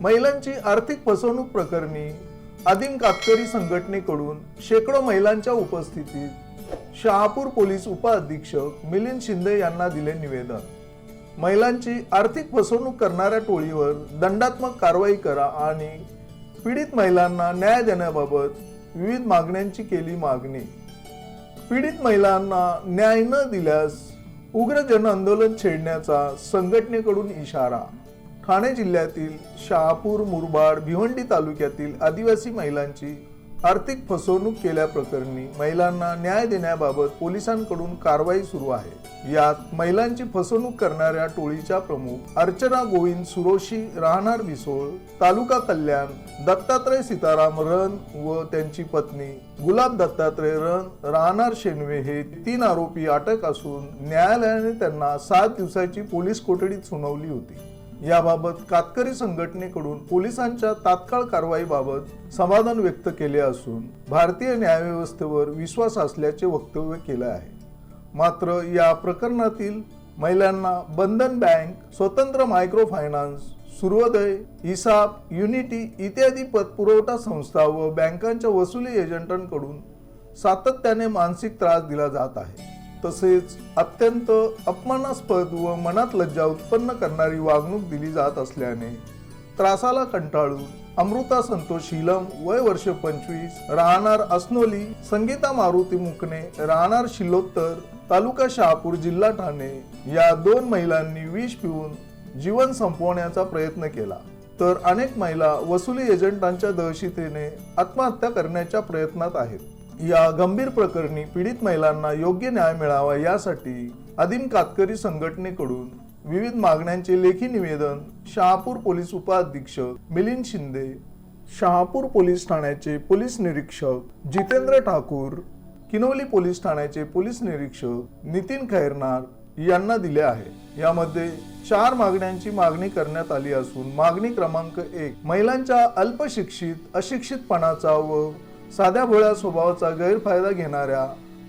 महिलांची आर्थिक फसवणूक प्रकरणी आदिम कातकरी संघटनेकडून शेकडो महिलांच्या उपस्थितीत शहापूर पोलीस उपअधीक्षक मिलिंद शिंदे यांना दिले निवेदन. महिलांची आर्थिक फसवणूक करणाऱ्या टोळीवर दंडात्मक कारवाई करा आणि पीडित महिलांना न्याय देण्याबाबत विविध मागण्यांची केली मागणी. पीडित महिलांना न्याय न दिल्यास उग्र जन आंदोलन छेडण्याचा संघटनेकडून इशारा. ठाणे जिल्ह्यातील शहापूर मुरबाड भिवंडी तालुक्यातील आदिवासी महिलांची आर्थिक फसवणूक केल्याप्रकरणी महिलांना न्याय देण्याबाबत पोलिसांकडून कारवाई सुरू आहे. यात महिलांची फसवणूक करणाऱ्या टोळीच्या प्रमुख अर्चना गोविंद सुरोशी राहणार बिसोळ तालुका कल्याण दत्तात्रय सीताराम रन व त्यांची पत्नी गुलाब दत्तात्रय रन राहणार शेनवे हे तीन आरोपी अटक असून न्यायालयाने त्यांना सात दिवसाची पोलीस कोठडीत सुनावली होती. याबाबत कातकरी संघटनेकडून पोलिसांच्या तात्काळ कारवाईबाबत समाधान व्यक्त केले असून भारतीय न्यायव्यवस्थेवर विश्वास असल्याचे वक्तव्य केले आहे. मात्र या प्रकरणातील महिलांना Bandhan bank Swatantra micro finance Suryoday हिसाब युनिटी इत्यादी पतपुरवठा संस्था व बँकांच्या वसुली एजंटांकडून सातत्याने मानसिक त्रास दिला जात आहे. तसेच अत्यंत अपमानास्पद व मनात लज्जा उत्पन्न करणारी वागणूक दिली जात असल्याने त्रासाला कंटाळून अमृता संतोष शीलम वय वर्ष पंचवीस राहणार अस्नोली संगीता मारुती मुकणे राहणार शिलोत्तर तालुका शहापूर जिल्हा ठाणे या दोन महिलांनी विष पिऊन जीवन संपवण्याचा प्रयत्न केला. तर अनेक महिला वसुली एजंटांच्या दहशतीने आत्महत्या करण्याच्या प्रयत्नात आहेत. या गंभीर प्रकरणी पीडित महिलांना योग्य न्याय मिळावा यासाठी आदिम कातकरी संघटनेकडून विविध मागण्यांचे लेखी निवेदन शहापूर पोलीस उपअधीक्षक मिलिंद शिंदे शहापूर पोलीस ठाण्याचे पोलीस निरीक्षक जितेंद्र ठाकूर किनवली पोलीस ठाण्याचे पोलीस निरीक्षक नितीन खैरनार यांना दिले आहे. यामध्ये चार मागण्यांची मागणी करण्यात आली असून मागणी क्रमांक एक महिलांच्या अल्पशिक्षित अशिक्षितपणाचा व साध्या भोळ्या स्वभावाचा गैरफायदा घेणाऱ्या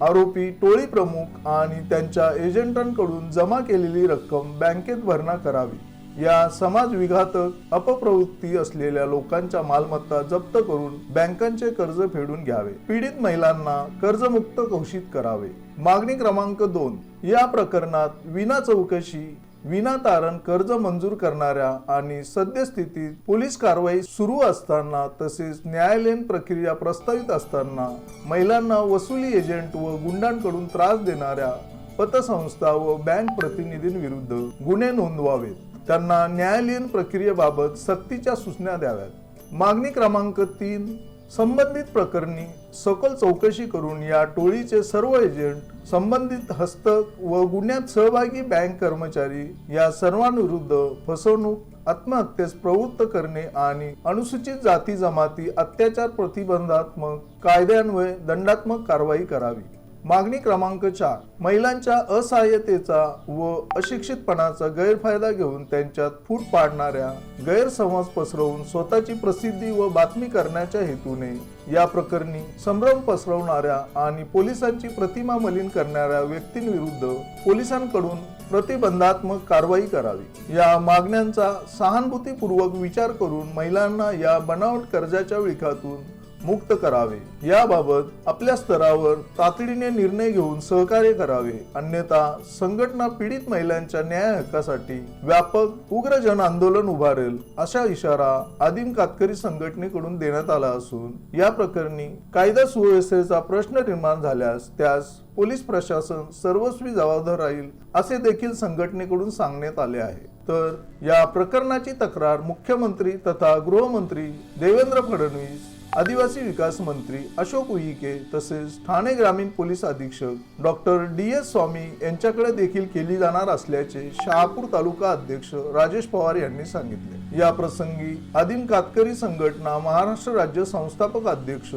आरोपी टोळी प्रमुख आणि त्यांच्या एजंटांकडून जमा केलेली रक्कम बँकेत भरणा करावी. या समाज विघातक अपप्रवृत्ती असलेल्या लोकांच्या मालमत्ता जप्त करून बँकांचे कर्ज फेडून घ्यावे. पीडित महिलांना कर्जमुक्त घोषित करावे. मागणी क्रमांक दोन. या प्रकरणात विना चौकशी विना तारण कर्ज मंजूर करणाऱ्या आणि सद्यस्थितीत पोलीस कारवाई सुरू असताना तसेच न्यायालयीन प्रक्रिया प्रस्तावित असताना महिलांना वसुली एजंट व गुंडांकडून त्रास देणाऱ्या पतसंस्था व बँक प्रतिनिधींविरुद्ध गुन्हे नोंदवावेत. त्यांना न्यायालयीन प्रक्रियेबाबत सक्तीच्या सूचना द्याव्यात. मागणी क्रमांक तीन संबंधित प्रकरणी सखोल चौकशी करून या टोळीचे सर्व एजंट संबंधित हस्तक व गुन्ह्यात सहभागी बँक कर्मचारी या सर्वांविरुद्ध फसवणूक आत्महत्येस प्रवृत्त करणे आणि अनुसूचित जाती जमाती अत्याचार प्रतिबंधात्मक कायद्यान्वये दंडात्मक कारवाई करावी. मागणी क्रमांक चार महिलांच्या असहाय्यतेचा व अशिक्षितपणाचा गैरफायदा घेऊन त्यांच्यात फूट पाडणाऱ्या गैरसमज पसरवून स्वतःची प्रसिद्धी व बातमी करण्याच्या हेतूने या प्रकरणी संभ्रम पसरवणाऱ्या आणि पोलिसांची प्रतिमा मलिन करणाऱ्या व्यक्तींविरुद्ध पोलिसांकडून प्रतिबंधात्मक कारवाई करावी. या मागण्यांचा सहानुभूतीपूर्वक विचार करून महिलांना या बनावट कर्जाच्या विळखातून मुक्त करावे. याबाबत आपल्या स्तरावर तातडीने निर्णय घेऊन सहकार्य करावे. अन्यथा संघटना पीडित महिलांच्या न्याय हक्कासाठी व्यापक उग्र जन आंदोलन उभारेल अशा इशारा आदिम कातकरी संघटनेकडून देण्यात आला असून या प्रकरणी कायदा सुव्यवस्थेचा प्रश्न निर्माण झाल्यास त्यास पोलीस प्रशासन सर्वस्वी जबाबदार राहील असे देखील संघटनेकडून सांगण्यात आले आहे. तर या प्रकरणाची तक्रार मुख्यमंत्री तथा गृहमंत्री देवेंद्र फडणवीस आदिवासी विकास मंत्री अशोक उईके तसेच ठाणे ग्रामीण पोलीस अधीक्षक डॉक्टर डी एस स्वामी यांच्याकडे देखील केली जाणार असल्याचे शहापूर तालुका अध्यक्ष राजेश पवार यांनी सांगितले. या प्रसंगी आदिम कातकरी संघटना महाराष्ट्र राज्य संस्थापक अध्यक्ष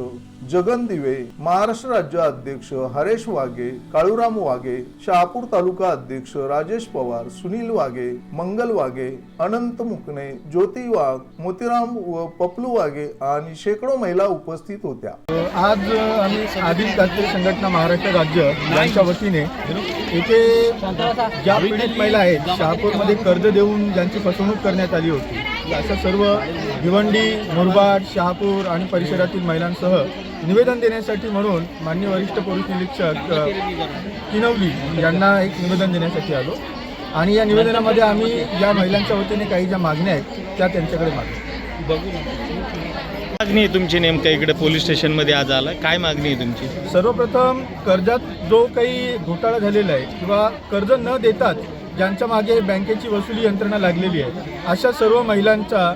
जगन दिवे महाराष्ट्र राज्य अध्यक्ष हरेश वाघे काळूराम वाघे शहापूर तालुका अध्यक्ष राजेश पवार सुनील वाघे मंगल वाघे अनंत मुकणे ज्योती वाघ मोतीराम व पपलू वाघे आणि शेकडो महिला उपस्थित होत्या. आज आम्ही आदिल कात्री संघटना महाराष्ट्र राज्य यांच्या वतीने येथे ज्या पीडित महिला आहेत शहापूरमध्ये कर्ज देऊन ज्यांची फसवणूक करण्यात आली होती अशा सर्व भिवंडी मुरबाड शहापूर आणि परिसरातील महिलांसह निवेदन देण्यासाठी म्हणून मान्य वरिष्ठ पोलीस निरीक्षक किनवली यांना एक निवेदन देण्यासाठी आलो. आणि या निवेदनामध्ये आम्ही या महिलांच्या वतीने काही ज्या मागण्या आहेत त्या त्यांच्याकडे मागतो. मागणी आहे तुमची नेमकं इकडे पोलीस स्टेशनमध्ये आज आला. काय मागणी आहे तुमची? सर्वप्रथम कर्जात जो काही घोटाळा झालेला आहे किंवा कर्ज न देताच ज्यांच्या मागे बँकेची वसुली यंत्रणा लागलेली आहे अशा सर्व महिलांचा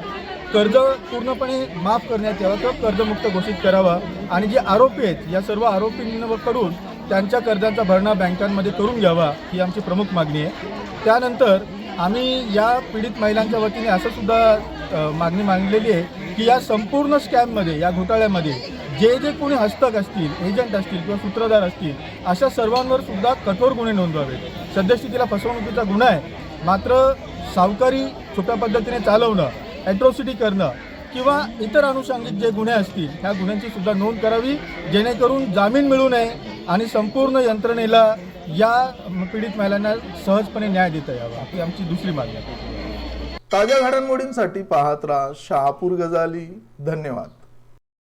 कर्ज पूर्णपणे माफ करण्यात यावं किंवा कर्जमुक्त घोषित करावा. आणि जे आरोपी आहेत या सर्व आरोपींकडून त्यांच्या कर्जाचा भरणा बँकांमध्ये करून घ्यावा ही आमची प्रमुख मागणी आहे. त्यानंतर आम्ही या पीडित महिलांच्या वतीने असं सुद्धा मागणी मांडलेली आहे की या संपूर्ण स्कॅममध्ये या घोटाळ्यामध्ये जे जे कोणी हस्तक असतील एजंट असतील किंवा सूत्रधार असतील अशा सर्वांवर सुद्धा कठोर गुन्हे नोंदवावेत सद्यस्थितीला फसवणुकीचा गुन्हा आहे. मात्र सावकारी छोट्या पद्धतीने चालवणं ॲट्रॉसिटी करणं किंवा इतर अनुषंगिक जे गुन्हे असतील ह्या गुन्ह्यांची सुद्धा नोंद करावी जेणेकरून जामीन मिळू नये आणि संपूर्ण यंत्रणेला या पीडित महिलांना सहजपणे न्याय देता यावा. ही आमची दुसरी मागणी ताज्या घडामोडींसाठी पाहत राहा शहापूर गजाली. धन्यवाद.